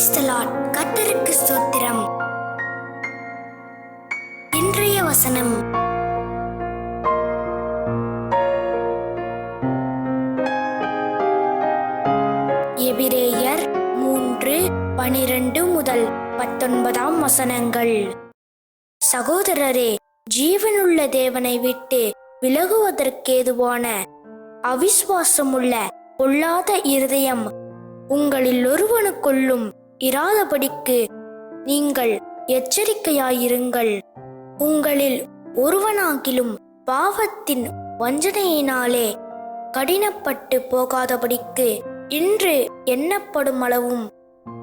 Praise ஸ்தோத்திரம். இன்றைய வசனம். எபிரேயர் மூன்று பனிரெண்டு முதல் பத்தொன்பதாம் வசனங்கள். சகோதரரே ஜீவனுள்ள தேவனை விட்டு விலகுவதற்கேதுவான அவிஸ்வாசமுள்ள பொல்லாத இருதயம் உங்களில் ஒருவனுக்குள்ளும் இராதபடிக்கு நீங்கள் எச்சரிக்கையாயிருங்கள். உங்களில் ஒருவனாகிலும் பாவத்தின் வஞ்சனையினாலே கடினப்பட்டு போகாதபடிக்கு இன்று எண்ணப்படும் அளவும்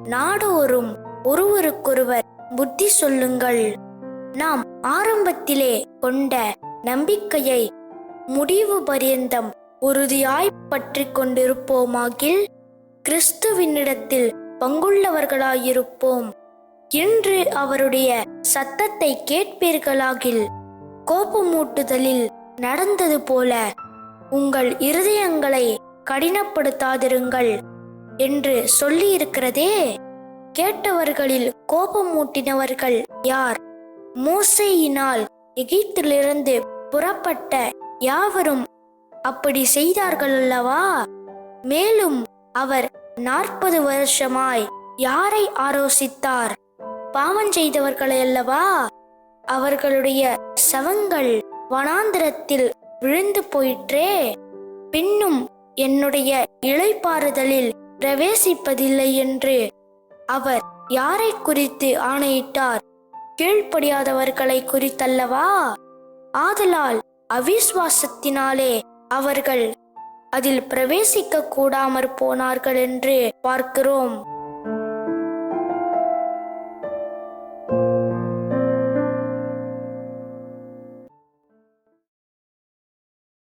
நாடோறும் ஒருவருக்கொருவர் புத்தி சொல்லுங்கள். நாம் ஆரம்பத்திலே கொண்ட நம்பிக்கையை முடிவு பரியந்தம் உறுதியாய் பற்றி கொண்டிருப்போமாகில் கிறிஸ்துவினிடத்தில் பங்குள்ளவர்களாயிருப்போம். இன்று அவருடைய சத்தத்தை கேட்பீர்களாகில் கோபமூட்டுதலில் நடந்தது போல உங்கள் இருதயங்களை கடினப்படுத்தாதிருங்கள் என்று சொல்லியிருக்கிறதே. கேட்டவர்களில் கோபமூட்டினவர்கள் யார்? மூசையினால் எகிப்திலிருந்து புறப்பட்ட யாவரும் அப்படி செய்தார்கள் அல்லவா மேலும் அவர் நாற்பது வருஷமாய் யாரை ஆரோசித்தார்? பாவம் செய்தவர்களை அல்லவா? அவர்களுடைய சவங்கள் வனாந்திரத்தில் விழுந்து போயிற்றே. பின்னும் என்னுடைய இழைப்பாறுதலில் பிரவேசிப்பதில்லை என்று அவர் யாரை குறித்து ஆணையிட்டார்? கீழ்ப்படியாதவர்களை குறித்தல்லவா? ஆதலால் அவிஸ்வாசத்தினாலே அவர்கள் அதில் பிரவேசிக்க கூடாமற் போனார்கள் என்று பார்க்கிறோம்.